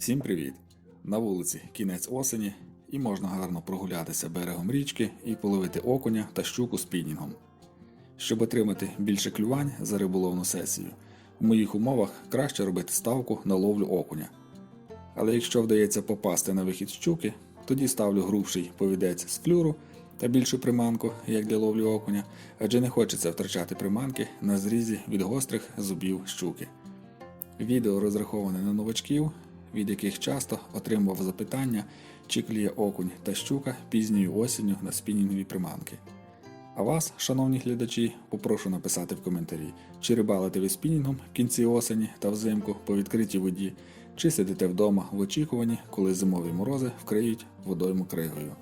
Всім привіт! На вулиці кінець осені і можна гарно прогулятися берегом річки і половити окуня та щуку спінінгом. Щоб отримати більше клювань за риболовну сесію, в моїх умовах краще робити ставку на ловлю окуня. Але якщо вдається попасти на вихід щуки, тоді ставлю грубший повідець з флюру та більшу приманку, як для ловлі окуня, адже не хочеться втрачати приманки на зрізі від гострих зубів щуки. Відео розраховане на новачків, від яких часто отримував запитання, чи кліє окунь та щука пізньою осінню на спінінгові приманки. А вас, шановні глядачі, попрошу написати в коментарі, чи рибалите ви спінінгом в кінці осені та взимку по відкритій воді, чи сидите вдома в очікуванні, коли зимові морози вкриють водойму кригою.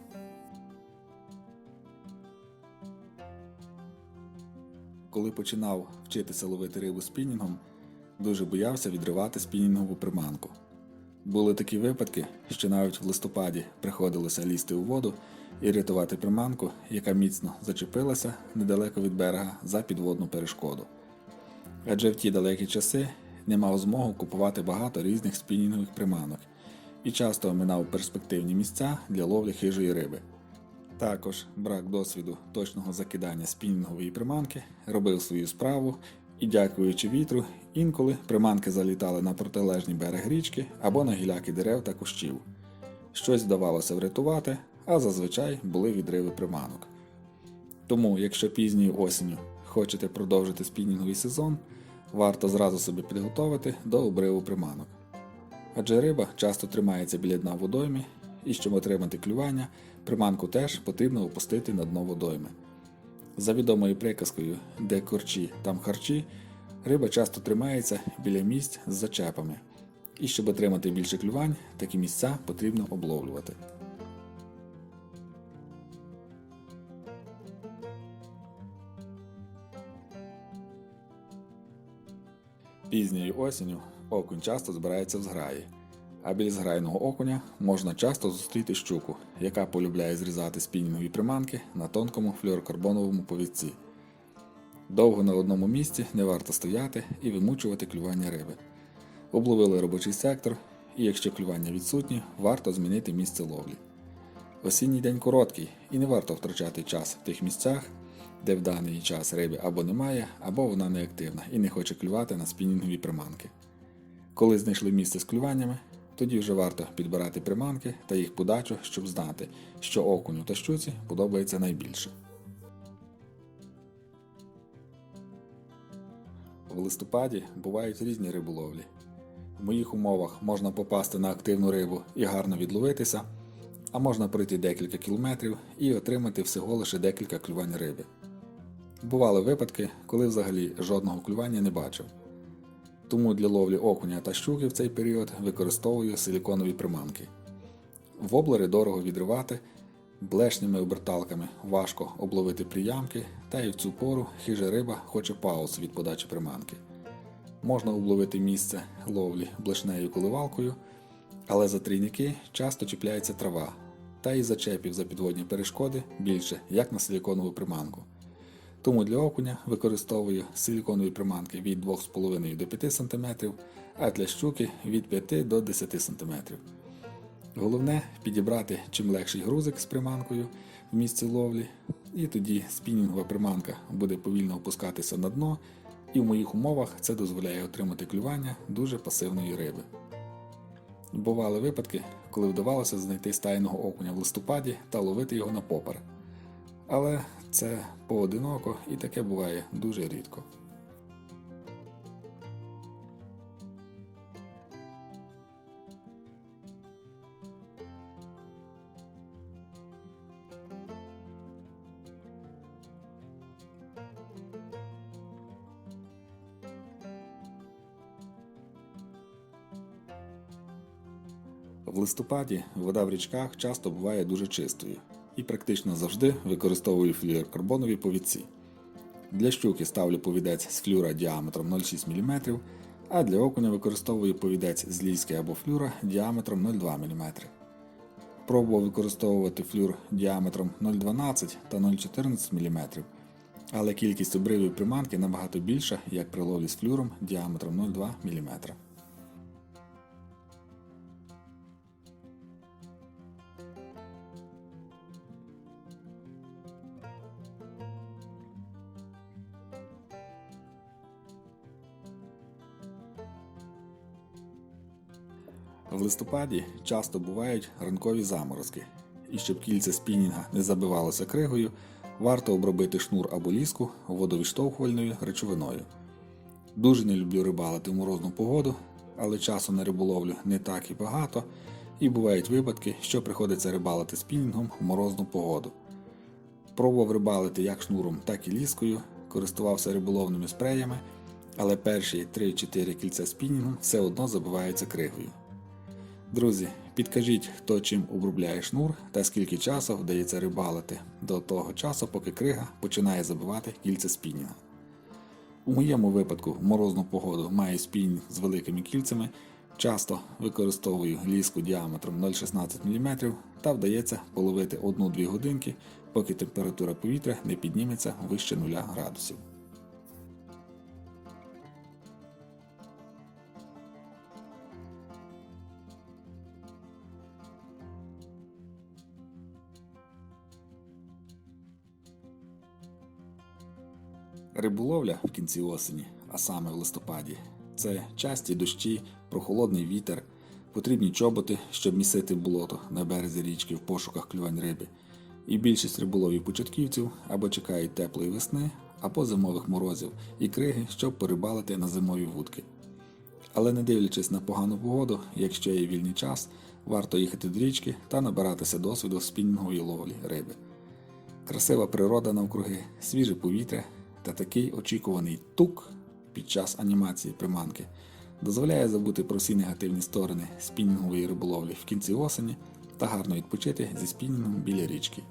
Коли починав вчитися ловити рибу спінінгом, дуже боявся відривати спінінгову приманку. Були такі випадки, що навіть в листопаді приходилося лізти у воду і рятувати приманку, яка міцно зачепилася недалеко від берега за підводну перешкоду. Адже в ті далекі часи не мав змогу купувати багато різних спінінгових приманок і часто оминав перспективні місця для ловлі хижої риби. Також брак досвіду точного закидання спінінгової приманки робив свою справу, і, дякуючи вітру, інколи приманки залітали на протилежний берег річки або на гіляки дерев та кущів. Щось вдавалося врятувати, а зазвичай були відриви приманок. Тому, якщо пізньою осінню хочете продовжити спінінговий сезон, варто зразу себе підготовити до обриву приманок. Адже риба часто тримається біля дна водойми, і щоб отримати клювання, приманку теж потрібно опустити на дно водойми. За відомою приказкою, де корчі, там харчі, риба часто тримається біля місць з зачепами. І щоб отримати більше клювань, такі місця потрібно обловлювати. Пізньою осінню окунь часто збирається в зграї, а біля зграйного окуня можна часто зустріти щуку, яка полюбляє зрізати спінінгові приманки на тонкому флюорокарбоновому повідці. Довго на одному місці не варто стояти і вимучувати клювання риби. Обловили робочий сектор, і якщо клювання відсутні, варто змінити місце ловлі. Осінній день короткий і не варто втрачати час в тих місцях, де в даний час риби або немає, або вона неактивна і не хоче клювати на спінінгові приманки. Коли знайшли місце з клюваннями, тоді вже варто підбирати приманки та їх подачу, щоб знати, що окуню та щуці подобається найбільше. В листопаді бувають різні риболовлі. В моїх умовах можна попасти на активну рибу і гарно відловитися, а можна пройти декілька кілометрів і отримати всього лише декілька клювань риби. Бували випадки, коли взагалі жодного клювання не бачив. Тому для ловлі окуня та щуки в цей період використовую силіконові приманки. Воблери дорого відривати, блешніми оберталками важко обловити приямки, та і в цю пору хижа риба хоче пауз від подачі приманки. Можна обловити місце ловлі блешнею коливалкою, але за трійники часто чіпляється трава, та і зачепів за підводні перешкоди більше, як на силіконову приманку. Тому для окуня використовую силіконові приманки від 2,5 до 5 см, а для щуки від 5 до 10 см. Головне підібрати чим легший грузик з приманкою в місці ловлі, і тоді спінінгова приманка буде повільно опускатися на дно, і в моїх умовах це дозволяє отримати клювання дуже пасивної риби. Бували випадки, коли вдавалося знайти стайного окуня в листопаді та ловити його на попер. Але це поодиноко і таке буває дуже рідко. В листопаді вода в річках часто буває дуже чистою і практично завжди використовую флюорокарбонові повідці. Для щуки ставлю повідець з флюра діаметром 0,6 мм, а для окуня використовую повідець з ліски або флюра діаметром 0,2 мм. Пробував використовувати флюр діаметром 0,12 та 0,14 мм, але кількість обривів приманки набагато більша, як при ловлі з флюром діаметром 0,2 мм. В листопаді часто бувають ранкові заморозки, і щоб кільце спінінга не забивалося кригою, варто обробити шнур або ліску водовідштовхувальною речовиною. Дуже не люблю рибалити в морозну погоду, але часу на риболовлю не так і багато, і бувають випадки, що приходиться рибалити спінінгом в морозну погоду. Пробував рибалити як шнуром, так і ліскою, користувався риболовними спреями, але перші 3-4 кільця спінінгу все одно забиваються кригою. Друзі, підкажіть, хто чим обробляє шнур та скільки часу вдається рибалити до того часу, поки крига починає забивати кільця спінінга. У моєму випадку в морозну погоду маю спінінг з великими кільцями, часто використовую ліску діаметром 0,16 мм та вдається половити 1-2 годинки, поки температура повітря не підніметься вище 0 градусів. Риболовля в кінці осені, а саме в листопаді, це часті дощі, прохолодний вітер, потрібні чоботи, щоб місити болото на березі річки в пошуках клювань риби. І більшість риболовів початківців або чекають теплої весни, або зимових морозів і криги, щоб порибалити на зимові вудки. Але не дивлячись на погану погоду, якщо є вільний час, варто їхати до річки та набиратися досвіду спінінгової ловлі риби. Красива природа навкруги, свіже повітря та такий очікуваний тук під час анімації приманки дозволяє забути про всі негативні сторони спінінгової риболовлі в кінці осені та гарно відпочити зі спінінгом біля річки.